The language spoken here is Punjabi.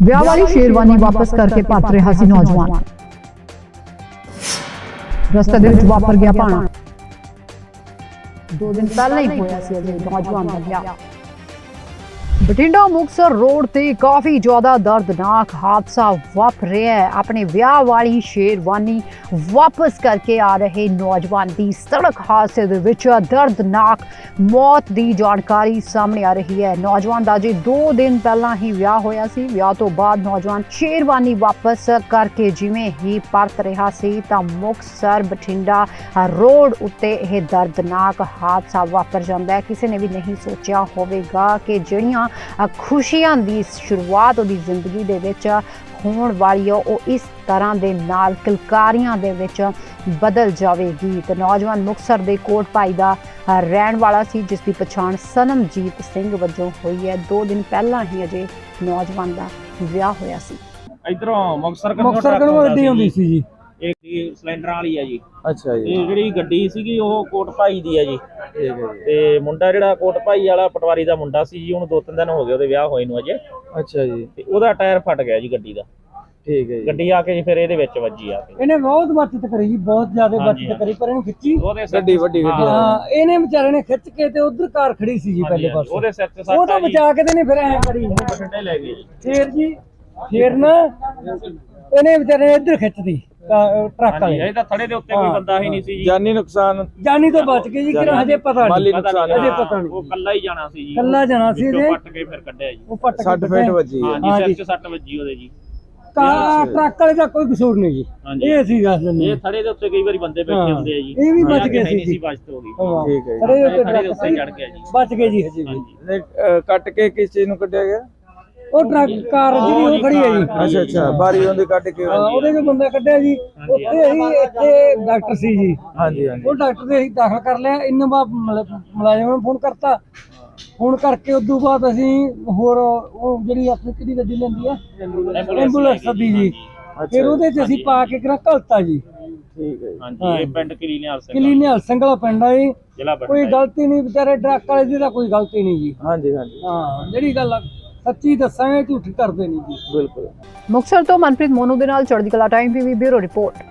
ਵਿਆਹ ਵਾਲੀ ਸ਼ੇਰਵਾਨੀ ਵਾਪਸ ਕਰਕੇ ਭੱਜ ਰਿਹਾ ਸੀ ਨੌਜਵਾਨ ਰਸਤੇ ਦੇ ਵਿੱਚ ਵਾਪਰ ਗਿਆ ਭਾਣਾ ਦੋ ਦਿਨ ਪਹਿਲਾਂ ਹੀ ਹੋਇਆ ਸੀ ਅਜੇ ਨੌਜਵਾਨ ਦਾ ਵਿਆਹ ਬਠਿੰਡਾ ਮੁਕਤਸਰ ਰੋਡ ਤੇ ਕਾਫੀ ਜ਼ਿਆਦਾ ਦਰਦਨਾਕ ਹਾਦਸਾ ਵਾਪਰਿਆ ਹੈ। ਆਪਣੇ ਵਿਆਹ ਵਾਲੀ ਸ਼ੇਰਵਾਨੀ ਵਾਪਸ ਕਰਕੇ ਆ ਰਹੇ ਨੌਜਵਾਨ ਦੀ ਸੜਕ ਹਾਦਸੇ ਦੇ ਵਿੱਚ ਦਰਦਨਾਕ ਮੌਤ ਦੀ ਜਾਣਕਾਰੀ ਸਾਹਮਣੇ ਆ ਰਹੀ ਹੈ। ਨੌਜਵਾਨ ਦਾ ਜੇ 2 ਦਿਨ ਪਹਿਲਾਂ ਹੀ ਵਿਆਹ ਹੋਇਆ ਸੀ। ਵਿਆਹ ਤੋਂ ਬਾਅਦ ਨੌਜਵਾਨ ਸ਼ੇਰਵਾਨੀ ਵਾਪਸ ਕਰਕੇ ਜਿਵੇਂ ਹੀ ਪਰਤ ਰਿਹਾ ਸੀ ਤਾਂ ਮੁਕਤਸਰ ਬਠਿੰਡਾ ਰੋਡ ਉੱਤੇ ਇਹ ਦਰਦਨਾਕ ਹਾਦਸਾ ਵਾਪਰ ਜਾਂਦਾ ਹੈ। ਕਿਸੇ ਨੇ ਵੀ ਨਹੀਂ ਸੋਚਿਆ ਹੋਵੇਗਾ ਕਿ ਜਿਹੜੀਆਂ ਖੁਸ਼ੀਆਂ ਦੀ ਸ਼ੁਰੂਆਤ ਉਹਦੀ ਜ਼ਿੰਦਗੀ ਦੇ ਵਿੱਚ ਹੋਣ ਵਾਲੀ ਹੈ ਉਹ ਇਸ ਤਰ੍ਹਾਂ ਦੇ ਨਾਲ ਕਿਲਕਾਰੀਆਂ ਦੇ ਵਿੱਚ ਬਦਲ ਜਾਵੇਗੀ। ਤੇ ਨੌਜਵਾਨ ਮੁਕਤਸਰ ਦੇ ਕੋਟ ਭਾਈ ਦਾ ਰਹਿਣ ਵਾਲਾ ਸੀ ਜਿਸ ਦੀ ਪਛਾਣ ਸਨਮਜੀਤ ਸਿੰਘ ਵਜੋਂ ਹੋਈ ਹੈ। 2 ਦਿਨ ਪਹਿਲਾਂ ਹੀ ਅਜੇ ਨੌਜਵਾਨ ਦਾ ਵਿਆਹ ਹੋਇਆ ਸੀ। ਇਧਰੋਂ ਟਰੱਕ ਕੋਲ ਆਉਂਦਾ ਗੱਡੀ ਆਉਂਦੀ ਸੀ ਜੀ। ਇੱਕ ਦੀ ਸਿਲੰਡਰਾਂ ਵਾਲੀ ਆ ਜੀ। ਅੱਛਾ ਤੇ ਜਿਹੜੀ ਗੱਡੀ ਸੀਗੀ ਉਹ ਕੋਟ ਭਾਈ ਦੀ ਆ ਜੀ। ਠੀਕ ਹੈ ਜੀ ਤੇ ਮੁੰਡਾ ਜਿਹੜਾ ਕੋਟ ਭਾਈ ਵਾਲਾ ਪਟਵਾਰੀ ਦਾ ਮੁੰਡਾ ਸੀ ਜੀ ਉਹਨੂੰ ਦੋ ਤਿੰਨ ਦਿਨ ਹੋ ਗਏ ਉਹਦੇ ਵਿਆਹ ਹੋਏ ਨੂੰ ਅਜੇ। ਅੱਛਾ ਜੀ। ਤੇ ਉਹਦਾ ਟਾਇਰ ਫਟ ਗਿਆ ਜੀ ਗੱਡੀ ਦਾ। ਠੀਕ ਹੈ ਜੀ। ਗੱਡੀ ਆ ਕੇ ਜੀ ਫਿਰ ਇਹਦੇ ਵਿੱਚ ਵੱਜੀ ਆ ਕੇ। ਇਹਨੇ ਬਹੁਤ ਬਚਤ ਕਰੀ ਜੀ ਬਹੁਤ ਜ਼ਿਆਦਾ ਬਚਤ ਕਰੀ ਪਰ ਇਹਨੂੰ ਖਿੱਚੀ। ਉਹਦੇ ਸਿਰ ਗੱਡੀ ਵੱਡੀ ਗੱਡੀ ਹਾਂ, ਹਾਂ ਇਹਨੇ ਵਿਚਾਰੇ ਨੇ ਖਿੱਚ ਕੇ ਤੇ ਉਧਰ ਕਾਰ ਖੜੀ ਸੀ ਜੀ ਪਹਿਲੇ ਪਾਸੇ। ਉਹਦੇ ਸਿਰ ਤੇ ਉਹ ਸੱਟ ਤਾਂ ਆ ਜੀ ਬਚਾ ਕੇ ਤੇ ਨਹੀਂ ਫਿਰ ਐ ਕਰੀ। ਬਠਿੰਡੇ ਲੈ ਗਏ ਜੀ। ਫੇਰ ਜੀ ਫੇਰ ਨਾ ਇਹਨੇ ਵਿਚਾਰੇ ਨੇ ਇੱਧਰ ਖਿੱਚਦੀ ਟਰੱਕ ਹਾਂਜੀ ਵਾਲੇ ਇਹ ਤਾਂ ਥੜੇ ਦੇ ਉੱਤੇ ਕੋਈ ਹਾਂ। ਬੰਦਾ ਹੀ ਨਹੀਂ ਸੀ ਜੀ ਜਾਨੀ ਨੁਕਸਾਨ ਜਾਨੀ ਤੋਂ ਬਚ ਗਈ ਜੀ ਕਿ ਹਜੇ ਪਤਾ ਮਾਲੀ ਨਹੀਂ ਪਤਾ ਨੁਕਸਾਨ ਅਜੇ ਹਾਂ, ਪਤਾ ਨਹੀਂ। ਉਹ ਕੱਲਾ ਹੀ ਜਾਣਾ ਸੀ ਜੀ ਕੱਲਾ ਜਾਣਾ ਸੀ ਵਿੱਚੋਂ ਇਹਦੇ। ਪੱਟ ਕੇ ਫਿਰ ਕੱਢਿਆ ਜੀ ਉਹ ਪੱਟ ਕੇ 60 ਫੀਟ ਵੱਜੀ ਹੈ ਹਾਂਜੀ ਹਾਂਜੀ। ਸਿਰ 'ਚ ਸੱਟ ਵੱਜੀ ਉਹਦੇ ਜੀ ਕਾ- ਟਰੱਕ ਵਾਲੇ ਦਾ ਕੋਈ ਕਸੂਰ ਨਹੀਂ ਜੀ ਹਾਂਜੀ। ਇਹ ਅਸੀਂ ਦੱਸ ਦਿੰਦੇ ਇਹ ਹਾਂ। ਥੜੇ ਦੇ ਉੱਤੇ ਕਈ ਵਾਰੀ ਬੰਦੇ ਬੈਠੇ ਹਾਂ। ਹੁੰਦੇ ਆ ਜੀ ਇਹ ਵੀ ਬਚ ਗਏ ਹੈ ਨਹੀਂ ਸੀ ਬਚਤ ਹੋ ਗਈ ਹਾਂ। ਠੀਕ ਹੈ ਜੀ। ਦੇ ਟਰੱਕ ਉੱਤੇ ਚੜ ਗਿਆ ਜੀ ਬਚ ਗਏ ਜੀ ਹਜੇ ਵੀ ਹਾਂਜੀ ਨਹੀਂ, ਅਹ, ਕੱਟ ਕੇ ਕਿਸ ਚੀਜ਼ ਨੂੰ ਕੱਢਿਆ ਗਿਆ ਉਹ ਟਰੱਕ ਕਾਰ ਜਿਹੜੀ ਉਹ ਖੜੀ ਹੈ ਜੀ। ਅੱਛਾ ਅੱਛਾ ਬਾਰੀ ਉਹਦੇ ਕੱਢ ਕੇ ਹਾਂ, ਉਹਦੇ ਜੋ ਬੰਦਾ ਕੱਢਿਆ ਜੀ। ਉੱਥੇ ਹੀ ਇੱਥੇ ਡਾਕਟਰ ਸੀ ਜੀ। ਹਾਂਜੀ ਹਾਂਜੀ। ਉਹ ਡਾਕਟਰ ਦੇ ਅਸੀਂ ਦਾਖਲ ਕਰ ਲਿਆ। ਇੰਨੇ ਬਾਅਦ ਮੁਲਾ- ਮੁਲਾਜ਼ਮ ਨੂੰ ਫੋਨ ਕਰਤਾ। ਫੋਨ ਕਰਕੇ ਉਦੋਂ ਬਾਅਦ ਅਸੀਂ ਹੋਰ ਉਹ ਜਿਹੜੀ ਆਪਣੀ ਕਿਹੜੀ ਗੱਡੀ ਲੈਂਦੀ ਆ? ਐਂਬੂਲੈਂਸ ਸੱਦੀ ਜੀ। ਫਿਰ ਉਹਦੇ ਚ ਅਸੀਂ ਪਾ ਕੇ ਕਿਰਾ ਘਲਤਾ ਜੀ। ਠੀਕ ਹੈ ਜੀ। ਹਾਂਜੀ ਇਹ ਪਿੰਡ ਕਲੀਨਿਆਲ ਸਿੰਘ ਕਿਲੀ ਨਿਹਲ ਸਿੰਘਲਾ ਪਿੰਡ ਆ ਜੀ। ਜ਼ਿਲ੍ਹਾ ਕੋਈ ਗਲਤੀ ਨਹੀਂ ਵਿਚਾਰੇ ਟਰੱਕ ਵਾਲੇ ਦੀ ਤਾਂ ਕੋਈ ਗਲਤੀ ਨਹੀਂ ਜੀ। ਹਾਂਜੀ ਹਾਂਜੀ। ਹਾਂ ਜਿਹੜੀ ਗੱਲ ਆ, ਸੱਚੀ ਦੱਸਾਂਗੇ ਝੂਠੀ ਕਰਦੇ ਨਹੀਂ ਜੀ। ਬਿਲਕੁਲ। ਮੁਕਤਸਰ ਤੋਂ ਮਨਪ੍ਰੀਤ ਮੋਨੂ ਦੇ ਨਾਲ ਚੜ੍ਹਦੀ ਕਲਾ ਟਾਈਮ ਪੀਵੀ ਬਿਊਰੋ ਰਿਪੋਰਟ।